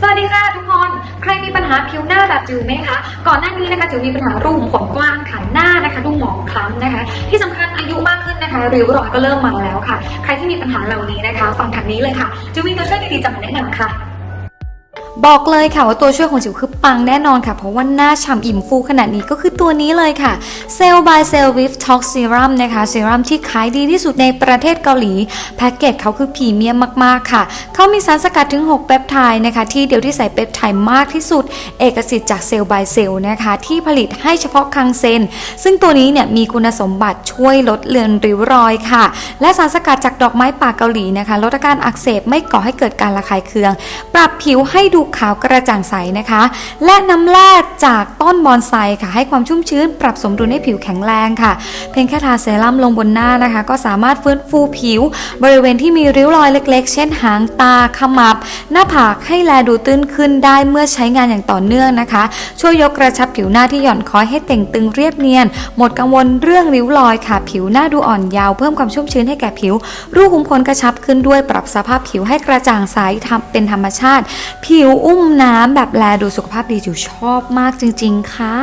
สวัสดีค่ะทุกคน ใครมีปัญหาผิวหน้าแบบจิวไหมคะ ก่อนหน้านี้นะคะจิวมีปัญหารูขุมขนกว้างค่ะหน้านะคะดูหมองคล้ำนะคะ ที่สำคัญอายุมากขึ้นนะคะริ้วรอยก็เริ่มมาแล้วค่ะ ใครที่มีปัญหาเหล่านี้นะคะ ฟังทางนี้เลยค่ะจิวมีตัวช่วยดีๆจะมาแนะนำค่ะ บอกเลยค่ะว่าตัวช่วยของจิ๋วคือปังแน่นอนค่ะ เพราะว่าหน้าฉ่ำอิ่มฟูขนาดนี้ก็คือตัวนี้เลยค่ะ Cell by Cell with Tox Serum นะคะเซรั่มที่ขายดีที่สุดในประเทศเกาหลี แพ็กเกจเขาคือพรีเมียมมากๆค่ะ เขามีสารสกัดถึง 6 เปปไทด์นะคะ ที่เดียวที่ใส่เปปไทด์มากที่สุด เอกสิทธิ์จาก Cell by Cell นะคะ ที่ผลิตให้เฉพาะคังเซน ซึ่งตัวนี้เนี่ยมีคุณสมบัติช่วยลดเลือนริ้วรอยค่ะ และสารสกัดจากดอกไม้ป่าเกาหลีนะคะลดอาการอักเสบไม่ก่อให้เกิดการระคายเคือง ปรับผิวให้ดูขาวกระจ่างใสนะคะ และน้ำแร่จากต้นบอนไซค่ะ ให้ความชุ่มชื้น ปรับสมดุลให้ผิวแข็งแรงค่ะ เพียงแค่ทาเซรั่มลงบนหน้านะคะ ก็สามารถฟื้นฟูผิว บริเวณที่มีริ้วรอยเล็ก ๆ เช่นหางตาขมับ หน้าผากให้แลดูตื้นขึ้นได้เมื่อใช้งานอย่างต่อเนื่องนะคะ ช่วยยกกระชับผิวหน้าที่หย่อนคล้อยให้เต่งตึงเรียบเนียน หมดกังวลเรื่องริ้วรอยค่ะ ผิวหน้าดูอ่อนเยาว์เพิ่มความชุ่มชื้นให้แก่ผิว รูขุมขนกระชับขึ้นด้วยปรับสภาพผิวให้กระจ่างใสทำเป็นธรรมชาติ ผิวอุ้มน้ำแบบแลดูสุขภาพดีจิ๋วชอบมากจริง ๆ ค่ะ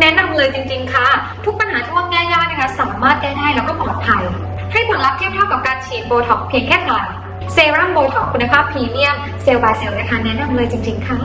แนะนำเลยจริง ๆ ค่ะ ทุกปัญหาที่ว่าแก้ยากนะคะ สามารถแก้ได้แล้วก็ปลอดภัย ให้ผลลัพธ์เทียบเท่ากับการฉีดโบท็อกเพียงแค่ทาเซรั่มโบท็อกคุณภาพพรีเมียมเซลล์บายเซลล์นะคะแนะนำเลยจริง ๆ ค่ะ